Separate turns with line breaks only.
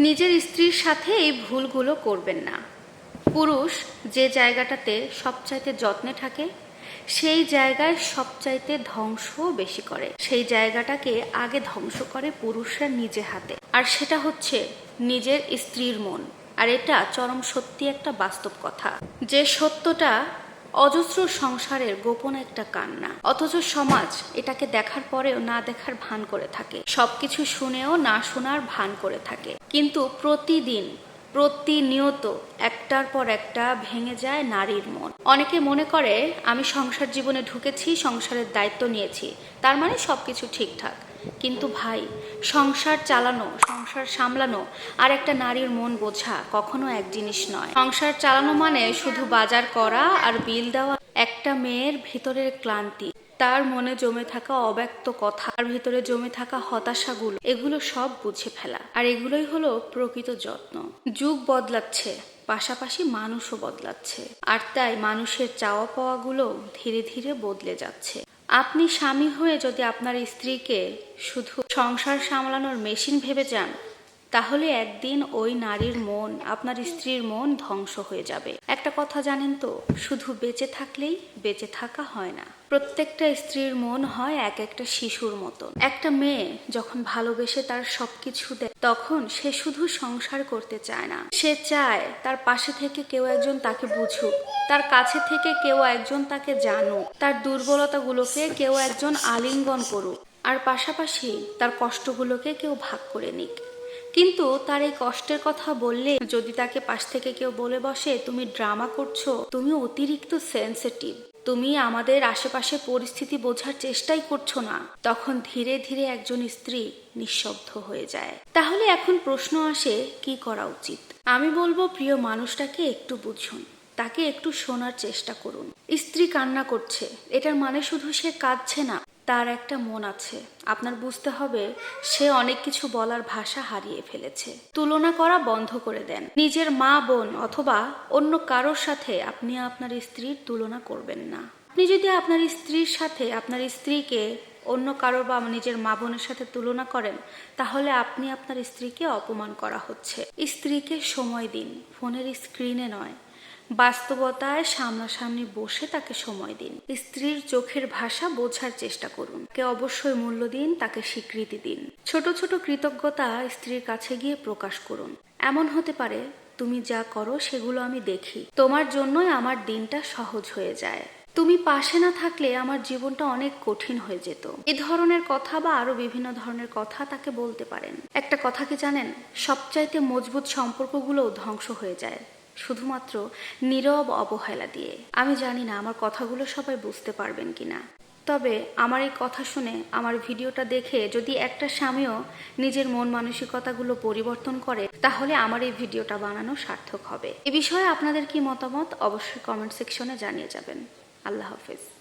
নিজের স্ত্রীর সাথে এই ভুলগুলো করবেন না। পুরুষ যে জায়গাটাতে সবচাইতে যত্নে থাকে, সেই জায়গায় সবচাইতে ধ্বংসও বেশি করে। সেই জায়গাটাকে আগে ধ্বংস করে পুরুষরা নিজে হাতে। আর সেটা হচ্ছে নিজের স্ত্রীর মন। আর এটা চরম সত্যি একটা বাস্তব কথা। যে সত্যটা অজস্র সংসারের গোপন একটা কান্না। অথচ সমাজ এটাকে দেখার পরেও না দেখার ভান করে থাকে। সবকিছু শুনেও না শোনার ভান করে থাকে। কিন্তু প্রতিদিন প্রতিনিয়ত একটার পর একটা ভেঙে যায় নারীর মন। অনেকে মনে করে, আমি সংসার জীবনে ঢুকেছি, সংসারের দায়িত্ব নিয়েছি, তার মানে সবকিছু ঠিকঠাক। কিন্তু ভাই, সংসার চালানো, সংসার সামলানো আর একটা নারীর মন বোঝা কখনো এক জিনিস নয়। সংসার চালানো মানে শুধু বাজার করা আর বিল দেওয়া, একটা মেয়ের ভিতরের ক্লান্তি। তার মনে জমে থাকা অব্যক্ত কথা আর ভিতরে জমে থাকা হতাশাগুলো, এগুলো সব বুঝে ফেলা। আর এগুলোই হলো প্রকৃত যত্ন। যুগ বদলাচ্ছে, পাশাপাশি মানুষও বদলাচ্ছে। আর তাই মানুষের চাওয়া পাওয়াগুলো ধীরে ধীরে বদলে যাচ্ছে। আপনি স্বামী হয়ে যদি আপনার স্ত্রীকে শুধু সংসার সামলানোর মেশিন ভেবে যান তাহলে একদিন ওই নারীর মন, আপনার স্ত্রীর মন ধ্বংস হয়ে যাবে। একটা কথা জানেন তো, শুধু বেঁচে থাকলেই বেঁচে থাকা হয় না। প্রত্যেকটা স্ত্রীর মন হয় এক একটা শিশুর মতন। একটা মেয়ে যখন ভালোবেসে তার সবকিছু দেয়, তখন সে শুধু সংসার করতে চায় না। সে চায় তার পাশে থেকে কেউ একজন তাকে বুঝুক, তার কাছে থেকে কেউ একজন তাকে জানুক, তার দুর্বলতাগুলোকে কেউ একজন আলিঙ্গন করুক, আর পাশাপাশি তার কষ্টগুলোকে কেউ ভাগ করে নিক। কিন্তু তার এই কষ্টের কথা বললে, যদি তাকে পাশ থেকে কেউ বলে বসে, তুমি ড্রামা করছ, তুমি অতিরিক্ত সেন্সিটিভ, তুমি আমাদের আশেপাশে পরিস্থিতি বোঝার চেষ্টাই করছ না, তখন ধীরে ধীরে একজন স্ত্রী নিঃশব্দ হয়ে যায়। তাহলে এখন প্রশ্ন আসে, কি করা উচিত? আমি বলব, প্রিয় মানুষটাকে একটু বুঝুন, তাকে একটু শোনার চেষ্টা করুন। স্ত্রী কান্না করছে, এটার মানে শুধু সে কাঁদছে না তার একটা মন আছে। আপনার বুঝতে হবে, সে অনেক কিছু বলার ভাষা হারিয়ে ফেলেছে। তুলনা করা বন্ধ করে দেন। নিজের মা, বোন অথবা অন্য কারোর সাথে আপনি আপনার স্ত্রীর তুলনা করবেন না। আপনি যদি আপনার স্ত্রীর সাথে আপনার স্ত্রীকে অন্য কারোর বা নিজের মা, বোনের সাথে তুলনা করেন, তাহলে আপনি আপনার স্ত্রীকে অপমান করা হচ্ছে। স্ত্রীকে সময় দিন, ফোনের স্ক্রিনে নয়। বাস্তবতায় সামনাসামনি বসে তাকে সময় দিন। স্ত্রীর চোখের ভাষা বোঝার চেষ্টা করুন। কে অবশ্যই মূল্য দিন, তাকে স্বীকৃতি দিন। ছোট ছোট কৃতজ্ঞতা স্ত্রীর কাছে গিয়ে প্রকাশ করুন। এমন হতে পারে, তুমি যা করো সেগুলো আমি দেখি। তোমার জন্যই আমার দিনটা সহজ হয়ে যায়। তুমি পাশে না থাকলে আমার জীবনটা অনেক কঠিন হয়ে যেত। এ ধরনের কথা বা আরও বিভিন্ন ধরনের কথা তাকে বলতে পারেন। একটা কথা কি জানেন? সবচাইতে মজবুত সম্পর্কগুলো ধ্বংস হয়ে যায়। শুধুমাত্র নীরব অবহেলা দিয়ে। আমি জানি না আমার কথাগুলো সবাই বুঝতে পারবেন কি না তবে আমার এই কথা শুনে আমার ভিডিওটা দেখে যদি একটা স্বামীও নিজের মন মানসিকতাগুলো পরিবর্তন করে, তাহলে আমার এই ভিডিওটা বানানো সার্থক হবে। এ বিষয়ে আপনাদের কি মতামত অবশ্যই কমেন্ট সেকশনে জানিয়ে যাবেন। আল্লাহ হাফেজ।